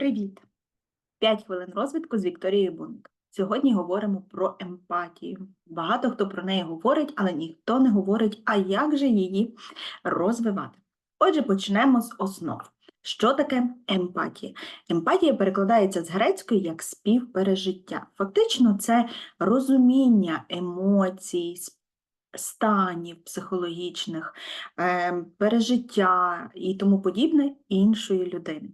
Привіт! 5 хвилин розвитку з Вікторією Буник. Сьогодні говоримо про емпатію. Багато хто про неї говорить, але ніхто не говорить, а як же її розвивати. Отже, почнемо з основ. Що таке емпатія? Емпатія перекладається з грецької як співпережиття. Фактично, це розуміння емоцій, станів психологічних, ем, пережиття і тому подібне іншої людини.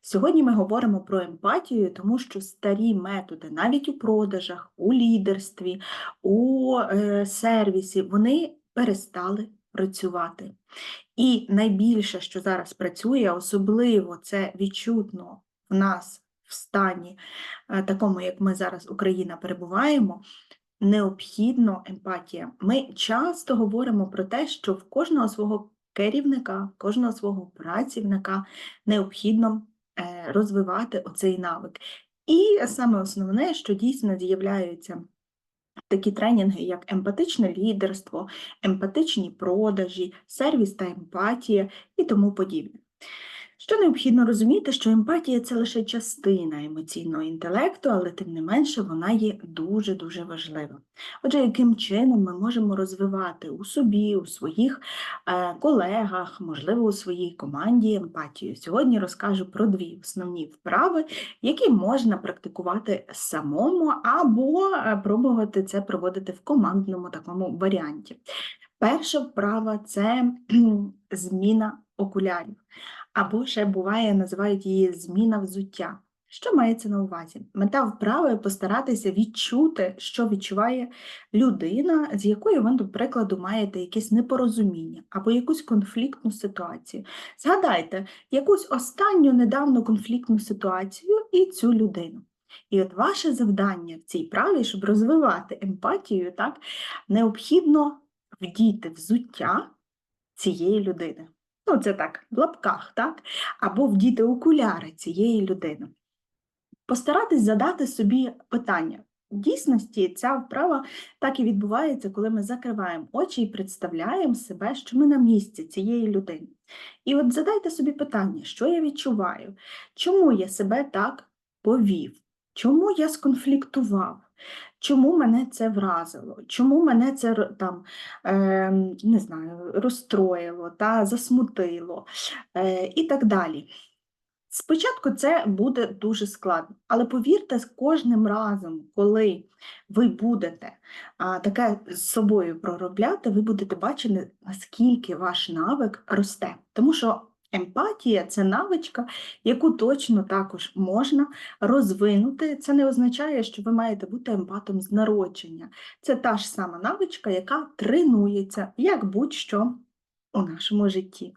Сьогодні ми говоримо про емпатію, тому що старі методи, навіть у продажах, у лідерстві, у е, сервісі, вони перестали працювати. І найбільше, що зараз працює, особливо це відчутно в нас в стані, е, такому, як ми зараз Україна перебуваємо, необхідно емпатія. Ми часто говоримо про те, що в кожного свого керівника, кожного свого працівника необхідно е, розвивати оцей навик. І саме основне, що дійсно з'являються такі тренінги, як емпатичне лідерство, емпатичні продажі, сервіс та емпатія і тому подібне. Що необхідно розуміти, що емпатія це лише частина емоційного інтелекту, але тим не менше вона є дуже-дуже важлива. Отже, яким чином ми можемо розвивати у собі, у своїх е, колегах, можливо, у своїй команді емпатію. Сьогодні розкажу про дві основні вправи, які можна практикувати самому або е, пробувати це проводити в командному такому варіанті. Перша вправа це зміна окулярів або ще буває, називають її зміна взуття. Що мається на увазі? Мета вправи постаратися відчути, що відчуває людина, з якою ви, до прикладу, маєте якесь непорозуміння або якусь конфліктну ситуацію. Згадайте якусь останню недавно конфліктну ситуацію і цю людину. І от ваше завдання в цій праві, щоб розвивати емпатію, так, необхідно вдіти взуття цієї людини ну це так, в лапках, так? або вдіти окуляри цієї людини. Постаратись задати собі питання. В дійсності ця вправа так і відбувається, коли ми закриваємо очі і представляємо себе, що ми на місці цієї людини. І от задайте собі питання, що я відчуваю, чому я себе так повів, чому я сконфліктував, Чому мене це вразило? Чому мене це там, е, не знаю, розстроїло та засмутило е, і так далі. Спочатку це буде дуже складно, але повірте, з кожним разом, коли ви будете а, таке з собою проробляти, ви будете бачити, наскільки ваш навик росте. Тому що Емпатія це навичка, яку точно також можна розвинути. Це не означає, що ви маєте бути емпатом з народження. Це та ж сама навичка, яка тренується, як будь-що у нашому житті.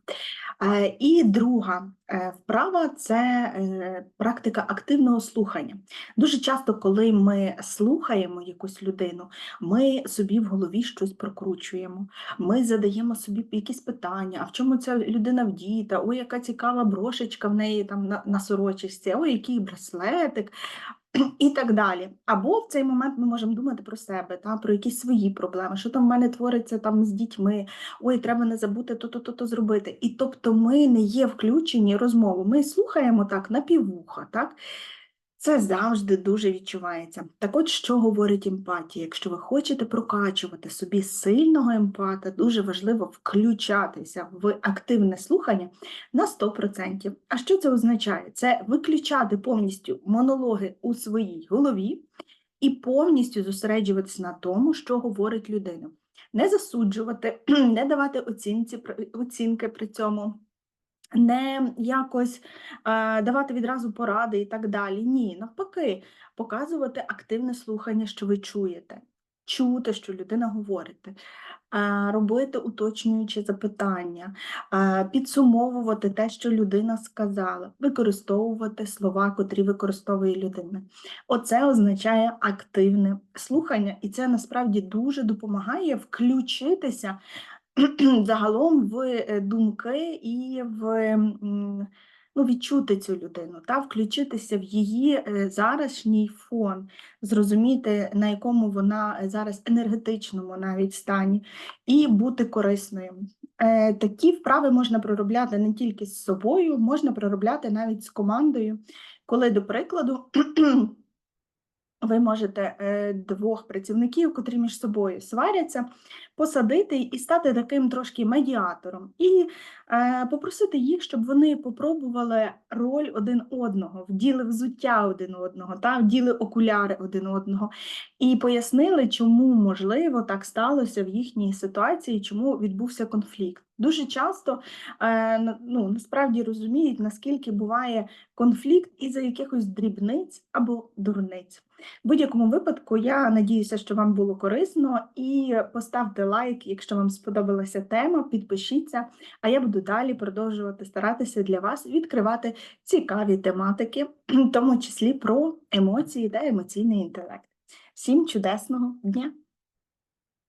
Е, і друга е, вправа це е, практика активного слухання. Дуже часто, коли ми слухаємо якусь людину, ми собі в голові щось прокручуємо, ми задаємо собі якісь питання, а в чому ця людина вдіта, ой, яка цікава брошечка в неї там на, на сорочці, ой, який браслетик, і так далі. Або в цей момент ми можемо думати про себе, та, про якісь свої проблеми, що там в мене твориться там з дітьми, ой, треба не забути то-то, то-то зробити. І тобто ми не є включені розмову, ми слухаємо так напівуха, так? Це завжди дуже відчувається. Так от що говорить емпатія? Якщо ви хочете прокачувати собі сильного емпата, дуже важливо включатися в активне слухання на 100%. А що це означає? Це виключати повністю монологи у своїй голові і повністю зосереджуватися на тому, що говорить людина. Не засуджувати, не давати оцінці, оцінки при цьому не якось е, давати відразу поради і так далі. Ні, навпаки, показувати активне слухання, що ви чуєте, чути, що людина говорить, е, робити уточнюючі запитання, е, підсумовувати те, що людина сказала, використовувати слова, котрі використовує людина. Оце означає активне слухання, і це насправді дуже допомагає включитися загалом в е, думки і в ну, відчути цю людину, та включитися в її е, зарашній фон, зрозуміти, на якому вона е, зараз енергетичному навіть стані, і бути корисною. Такі вправи можна проробляти не тільки з собою, можна проробляти навіть з командою, коли, до прикладу, ви можете е, двох працівників, котрі між собою сваряться, посадити і стати таким трошки медіатором, і е, попросити їх, щоб вони попробували роль один одного, вділи взуття один одного, та вділи окуляри один одного, і пояснили, чому можливо так сталося в їхній ситуації, чому відбувся конфлікт. Дуже часто е, ну, насправді розуміють, наскільки буває конфлікт із-за якихось дрібниць або дурниць. В будь-якому випадку, я надіюся, що вам було корисно, і поставте лайк, якщо вам сподобалася тема, підпишіться, а я буду далі продовжувати старатися для вас відкривати цікаві тематики, в тому числі про емоції та емоційний інтелект. Всім чудесного дня!